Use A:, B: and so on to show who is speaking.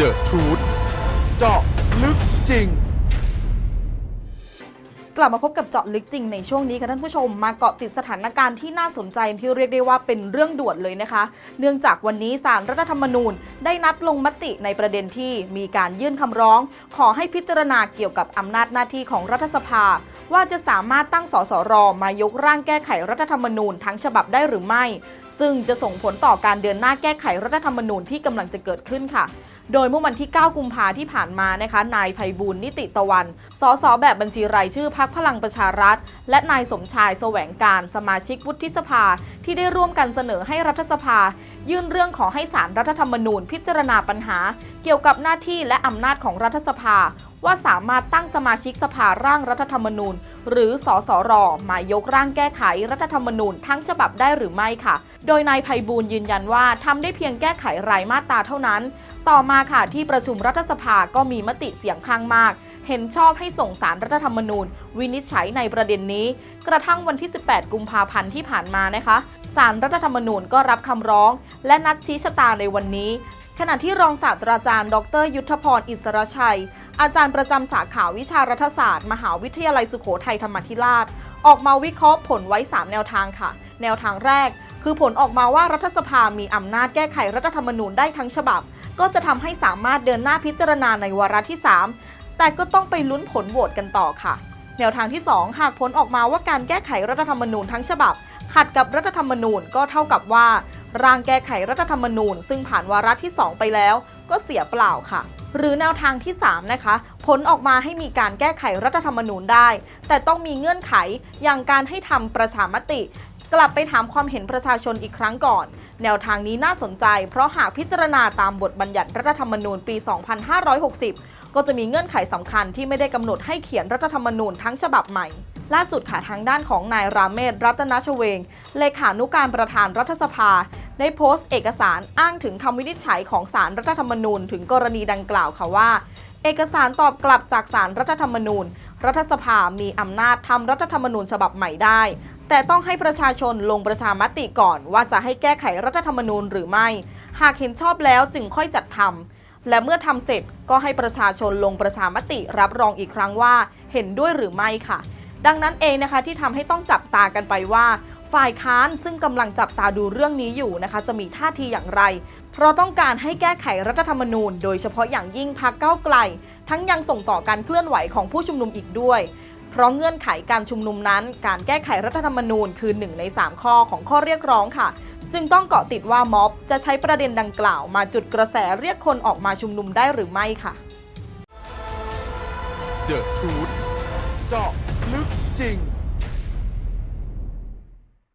A: The Truth เจาะลึกจริง
B: กลับมาพบกับเจาะลึกจริงในช่วงนี้ค่ะท่านผู้ชมมาเกาะติดสถานการณ์ที่น่าสนใจที่เรียกได้ว่าเป็นเรื่องด่วนเลยนะคะ เนื่องจากวันนี้สารรัฐธรรมนูญ ได้นัดลงมติในประเด็นที่มีการยื่นคำร้อง ขอให้พิจารณาเกี่ยวกับอำนาจหน้าที่ของรัฐสภา ว่าจะสามารถตั้งสสรมายกร่างแก้ไขรัฐธรรมนูญทั้งฉบับได้หรือไม่ ซึ่งจะส่งผลต่อการเดินหน้าแก้ไขรัฐธรรมนูญที่กำลังจะเกิดขึ้นค่ะ โดยเมื่อวันที่ 9 กุมภาที่ผ่านมานะคะ นายไพบูลนิติตะวัน สสแบบบัญชีรายชื่อพักพลังประชารัฐ และนายสมชายแสวงการสมาชิกวุฒิสภา ที่ได้ร่วมกันเสนอให้รัฐสภา ยื่นเรื่องขอให้สารรัฐธรรมนูญพิจารณาปัญหา เกี่ยวกับหน้าที่และอำนาจของรัฐสภา ว่าสามารถตั้งสมาชิกสภาร่างรัฐธรรมนูญ หรือสสรมายกร่างแก้ไขรัฐธรรมนูญทั้งฉบับได้หรือไม่ค่ะ โดยนายไพบูลยืนยันว่าทำได้เพียงแก้ไขรายมาตราเท่านั้น ต่อมาค่ะที่ประชุมรัฐสภาก็มีมติเสียงข้างมาก เห็นชอบให้ส่งสารรัฐธรรมนูญ วินิจฉัยในประเด็นนี้ กระทั่งวันที่ 18 กุมภาพันธ์ที่ผ่านมานะคะสารรัฐธรรมนูญก็รับคำร้อง และนัดชี้ชะตาในวันนี้ ขณะที่รองศาสตราจารย์ ดร ยุทธพรอิสระชัย อาจารย์ประจำสาขาวิชารัฐศาสตร์ มหาวิทยาลัยสุโขทัยธรรมธิราช ออกมาวิเคราะห์ผลไว้ 3 แนวทางค่ะ แนวทางแรก คือผลออกมาว่ารัฐสภามีอำนาจแก้ไขรัฐธรรมนูญได้ทั้งฉบับ ก็จะทำให้สามารถเดินหน้าพิจารณาในวาระที่ 3 แต่ก็ต้องไปลุ้นผลโหวตกันต่อค่ะ แนวทางที่ 2 หากผลออกมาว่าการแก้ไขรัฐธรรมนูญทั้งฉบับ ขัดกับรัฐธรรมนูญก็เท่ากับว่า ร่างแก้ไขรัฐธรรมนูญ ซึ่งผ่านวาระที่ 2 ไปแล้ว ก็เสียเปล่าค่ะ หรือแนวทางที่ 3 นะคะ ผลออกมาให้มีการแก้ไขรัฐธรรมนูญได้ แต่ต้องมีเงื่อนไขอย่างการให้ทำประชามติ กลับไปถามความเห็นประชาชนอีกครั้งก่อนแนวทางนี้น่าสนใจ เพราะหากพิจารณาตามบทบัญญัติรัฐธรรมนูญปี 2560 ก็จะมีเงื่อนไขสำคัญที่ไม่ได้กำหนดให้เขียนรัฐธรรมนูญทั้งฉบับใหม่ ล่าสุดค่ะทางด้านของนายราเมศรัตนชเวง เลขานุการประธานรัฐสภา ได้โพสต์เอกสารอ้างถึงคำวินิจฉัยของสารรัฐธรรมนูญ ถึงกรณีดังกล่าวค่ะว่า เอกสารตอบกลับจากสารรัฐธรรมนูญ รัฐสภามีอำนาจทำรัฐธรรมนูญฉบับใหม่ได้ แต่ต้องให้ประชาชนลงประชามติก่อนว่าจะให้แก้ไขรัฐธรรมนูญหรือไม่ หากเห็นชอบแล้วจึงค่อยจัดทำและเมื่อทำเสร็จก็ให้ประชาชนลงประชามติรับรองอีกครั้งว่า เห็นด้วยหรือไม่ค่ะ ดังนั้นเองนะคะที่ทำให้ต้องจับตากันไปว่า ฝ่ายค้านซึ่งกำลังจับตาดูเรื่องนี้อยู่นะคะ จะมีท่าทีอย่างไร เพราะต้องการให้แก้ไขรัฐธรรมนูญ โดยเฉพาะอย่างยิ่งพักเก้าวไกล ทั้งยังส่งต่อการเคลื่อนไหวของผู้ชุมนุมอีกด้วย เพราะเงื่อนไขการชุมนุมนั้น การแก้ไขรัฐธรรมนูญคือหนึ่งใน 3 ข้อของข้อเรียกร้องค่ะ จึงต้องเกาะติดว่าม็อบ จะใช้ประเด็นดังกล่าว มาจุดกระแสเรียกคนออกมาชุมนุมได้หรือไม่ค่ะ
A: The Truth เจาะลึกจริง